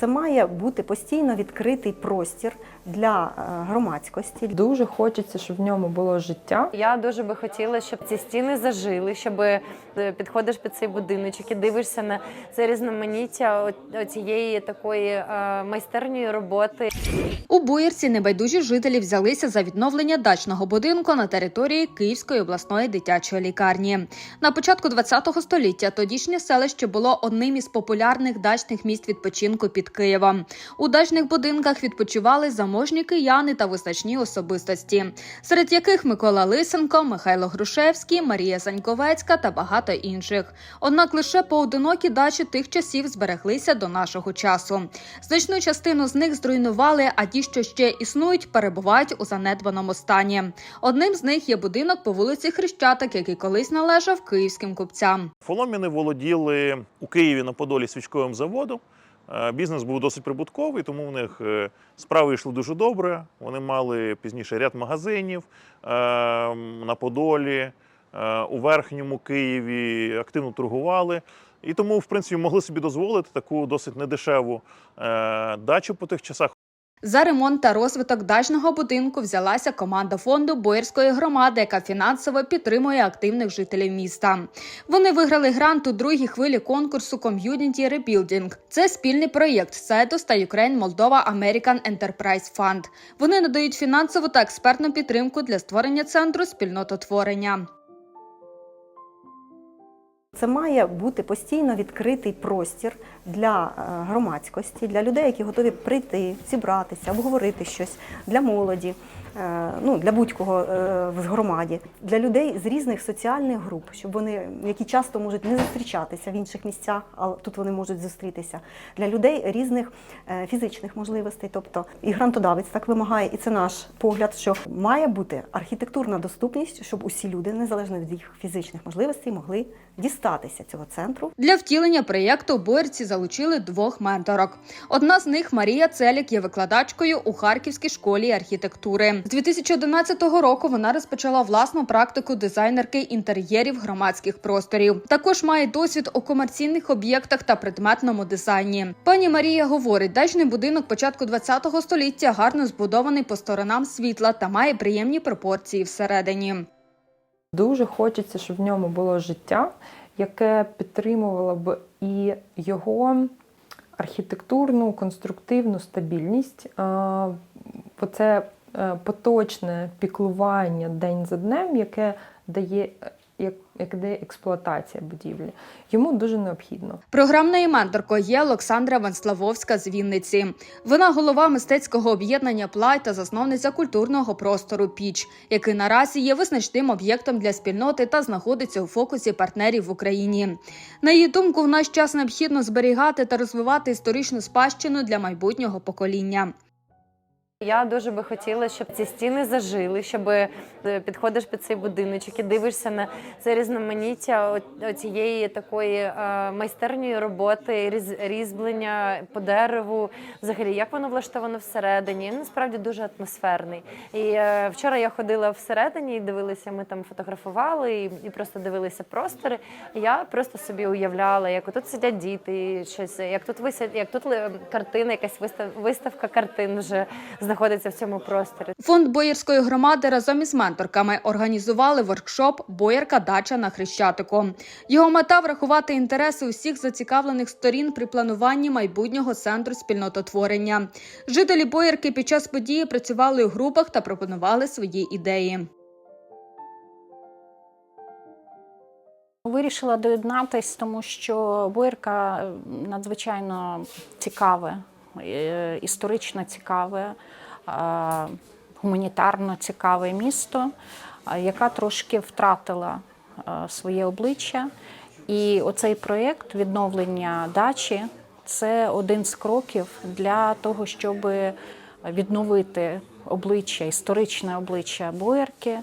Це має бути постійно відкритий простір для е, громадськості. Дуже хочеться, щоб в ньому було життя. Я дуже би хотіла, щоб ці стіни зажили, щоб е, підходиш під цей будиночок і дивишся на це різноманіття цієї такої е, майстерньої роботи. У Боярці небайдужі жителі взялися за відновлення дачного будинку на території Київської обласної дитячої лікарні. На початку ХХ століття тодішнє селище було одним із популярних дачних місць відпочинку під Києвом. У дачних будинках відпочивали заможні кияни та визначні особистості, серед яких Микола Лисенко, Михайло Грушевський, Марія Заньковецька та багато інших. Однак лише поодинокі дачі тих часів збереглися до нашого часу. Значну частину з них зруйнували, а ті, що ще існують, перебувають у занедбаному стані. Одним з них є будинок по вулиці Хрещатик, який колись належав київським купцям. Фоломіни володіли у Києві на Подолі свічковим заводом. Е, Бізнес був досить прибутковий, тому в них е, справи йшли дуже добре. Вони мали пізніше ряд магазинів е, на Подолі, у верхньому Києві активно торгували. І тому, в принципі, могли собі дозволити таку досить недешеву е, дачу по тих часах. За ремонт та розвиток дачного будинку взялася команда фонду Боярської громади, яка фінансово підтримує активних жителів міста. Вони виграли грант у другій хвилі конкурсу Community Rebuilding. Це спільний проєкт Цедос та Ukraine Moldova American Enterprise Fund. Вони надають фінансову та експертну підтримку для створення центру спільнототворення. Це має бути постійно відкритий простір для е, громадськості, для людей, які готові прийти, зібратися, обговорити щось для молоді, ну для будь-кого е, в громаді, для людей з різних соціальних груп, щоб вони, які часто можуть не зустрічатися в інших місцях, але тут вони можуть зустрітися, для людей різних е, фізичних можливостей. Тобто і грантодавець так вимагає, і це наш погляд, що має бути архітектурна доступність, щоб усі люди, незалежно від їх фізичних можливостей, могли дістатися цього центру. Для втілення проєкту боярці залучили двох менторок. Одна з них Марія Целік є викладачкою у Харківській школі архітектури. З 2011 року вона розпочала власну практику дизайнерки інтер'єрів громадських просторів. Також має досвід у комерційних об'єктах та предметному дизайні. Пані Марія говорить, дачний будинок початку ХХ століття гарно збудований по сторонам світла та має приємні пропорції всередині. Дуже хочеться, щоб в ньому було життя, яке підтримувало б і його архітектурну, конструктивну стабільність. Оце поточне піклування день за днем, яке дає, е, як, дає експлуатація будівлі. Йому дуже необхідно. Програмною менторкою є Олександра Венславовська з Вінниці. Вона голова мистецького об'єднання Плай та засновниця культурного простору Піч, який наразі є визначним об'єктом для спільноти та знаходиться у фокусі партнерів в Україні. На її думку, в наш час необхідно зберігати та розвивати історичну спадщину для майбутнього покоління. Я дуже би хотіла, щоб ці стіни зажили, щоб е, підходиш під цей будиночок і дивишся на це різноманіття цієї такої е, майстерньої роботи, різ- різьблення по дереву. Взагалі, як воно влаштовано всередині. Насправді дуже атмосферний. І е, вчора я ходила всередині і дивилися, ми там фотографували і, і просто дивилися простори. Я просто собі уявляла, як тут сидять діти, щось, як тут висять, як тут картина, якась вистав, виставка картин вже знаходиться в цьому просторі. Фонд Боярської громади разом із менторками організували воркшоп Боярка дача на Хрещатику. Його мета врахувати інтереси усіх зацікавлених сторін при плануванні майбутнього центру спільнототворення. Жителі Боярки під час події працювали у групах та пропонували свої ідеї. Вирішила доєднатись, тому що Боярка е, надзвичайно цікаве, історично цікаве, е, гуманітарно цікаве місто, е, яка трошки втратила е, своє обличчя. І оцей проєкт відновлення дачі це один з кроків для того, щоб відновити обличчя, історичне обличчя Боярки е,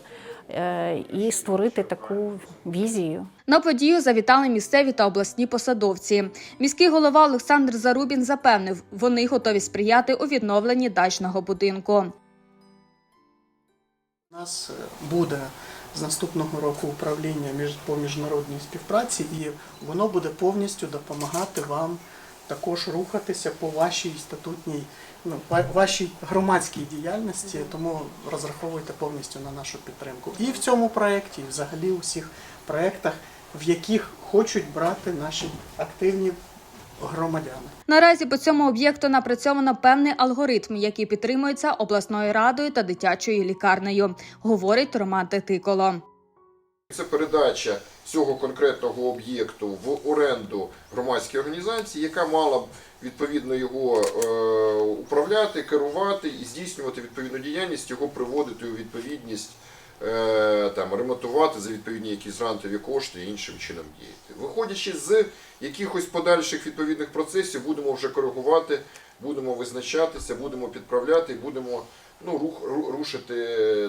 і створити таку візію. На подію завітали місцеві та обласні посадовці. Міський голова Олександр Зарубін запевнив, вони готові сприяти у відновленні дачного будинку. У нас е, буде з наступного року управління між- по міжнародній співпраці, і воно буде повністю допомагати вам також рухатися по вашій статутній, ну, вашій громадській діяльності, тому розраховуйте повністю на нашу підтримку. І в цьому проєкті, і взагалі у всіх проєктах, в яких хочуть брати наші активні громадяни. Наразі по цьому об'єкту напрацьовано певний алгоритм, який підтримується обласною радою та дитячою лікарнею, говорить Роман Тетиколо. Це передача цього конкретного об'єкту в оренду громадській організації, яка мала б відповідно його е, управляти, керувати і здійснювати відповідну діяльність, його приводити у відповідність, е, там, ремонтувати за відповідні якісь грантові кошти і іншим чином діяти. Виходячи з якихось подальших відповідних процесів, будемо вже коригувати, будемо визначатися, будемо підправляти і будемо ну, рух, рушити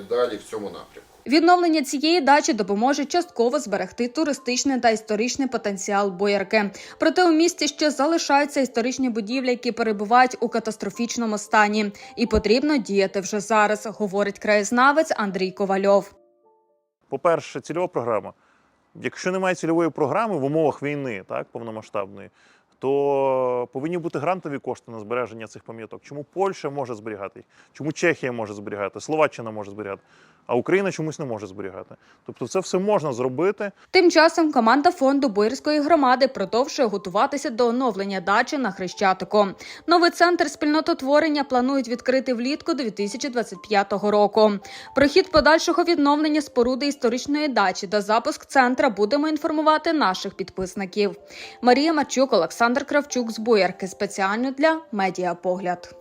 далі в цьому напрямку. Відновлення цієї дачі допоможе частково зберегти туристичний та історичний потенціал Боярки. Проте у місті ще залишаються історичні будівлі, які перебувають у катастрофічному стані, і потрібно діяти вже зараз, говорить краєзнавець Андрій Ковальов. По-перше, цільова програма. Якщо немає цільової програми в умовах війни, так, повномасштабної, то повинні бути грантові кошти на збереження цих пам'яток. Чому Польща може зберігати їх? Чому Чехія може зберігати, Словаччина може зберігати, а Україна чомусь не може зберігати? Тобто це все можна зробити. Тим часом команда фонду Боярської громади продовжує готуватися до оновлення дачі на Хрещатику. Новий центр спільнототворення планують відкрити влітку 2025 року. Про хід подальшого відновлення споруди історичної дачі та запуск центра будемо інформувати наших підписників. Марія Марчук, Олександр Кравчук з Боярки спеціально для Медіапогляд.